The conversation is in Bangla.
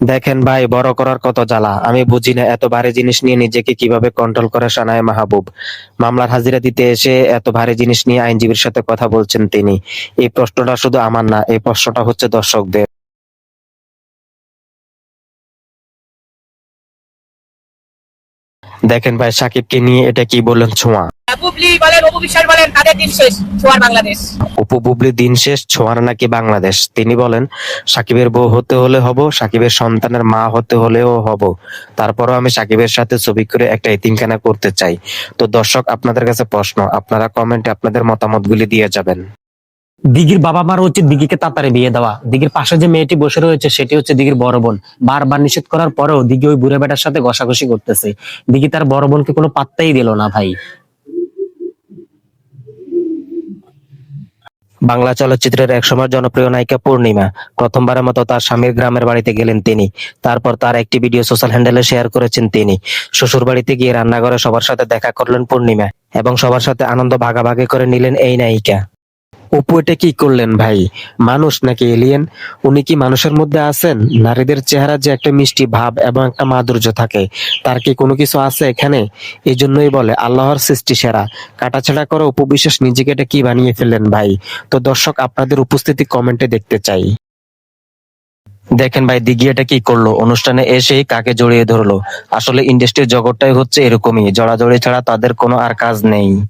দেখেন ভাই, বড় করার কত জ্বালা। আমি বুঝি না, এত ভারী জিনিস নিয়ে নিজেকে কীভাবে কন্ট্রোল করে সানায় মাহবুব? মামলার হাজিরা দিতে এসে এত ভারী জিনিস নিয়ে আইনজীবীর সাথে কথা বলছেন তিনি। এই প্রশ্নটা শুধু আমার না, এই প্রশ্নটা হচ্ছে দর্শকদের। দেখেন ভাই, সাকিবকে নিয়ে এটা কি বললেন ছোঁয়া? বুবলি বলেন অপু বিশ্বাস বলেন তাদের দিন শেষ? ছোয়ার বাংলাদেশ। উপবুবলি দিন শেষ ছোঁয়ার নাকি বাংলাদেশ? তিনি বলেন সাকিবের বউ হতে হলে হব সাকিবের সন্তানের মা হতে হলেও হব। তারপরও আমি সাকিবের সাথে ছবি করে একটা এতিমখানা করতে চাই। তো দর্শক আপনাদের কাছে প্রশ্ন আপনারা কমেন্টে আপনাদের মতামতগুলি দিয়ে যাবেন। দিঘির বাবা মার উচিত দিঘিকে তাড়াতাড়ি বিয়ে দেওয়া। দিঘির পাশে যে মেয়েটি বসে রয়েছে সেটি হচ্ছে দিঘির বড় বোন। বারবার নিষেধ করার পরেও দিঘি ওই বুড়ে বেটার সাথে ঘষাঘষি করতেছে। দিঘি তার বড় বোনকে কোনো পাত্তাই দিল না ভাই। বাংলা চলচ্চিত্রের একসময় জনপ্রিয় নায়িকা পূর্ণিমা। প্রথমবারের মতো তার স্বামীর গ্রামের বাড়িতে গেলেন তিনি। তারপর তার একটি ভিডিও সোশ্যাল হ্যান্ডেলে শেয়ার করেছেন তিনি। শ্বশুর বাড়িতে গিয়ে রান্নাঘরে সবার সাথে দেখা করলেন পূর্ণিমা এবং সবার সাথে আনন্দ ভাগাভাগি করে নিলেন এই নায়িকা। অপু এটা কি করলেন ভাই? মানুষ নাকি এলিয়েন উনি কি মানুষের মধ্যে আছেন? নারীদের চেহারা যে একটা মিষ্টি ভাব এবং একটা মাধুর্য থাকে, তার কি কোনো কিছু আছে এখানে? এই জন্যই বলে, আল্লাহর সৃষ্টি সেরা। কাটাছেড়া করে উপবিশ্বাস নিজেকে এটা কি বানিয়ে ফেললেন ভাই? তো দর্শক, আপনাদের উপস্থিতি কমেন্টে দেখতে চাই। দেখেন ভাই, দিঘি এটা কি করল? অনুষ্ঠানে এসেই কাকে জড়িয়ে ধরলো? আসলে ইন্ডাস্ট্রির জগৎটাই হচ্ছে এরকমই। জড়াজড়ি ছাড়া তাদের কোনো আর কাজ নেই।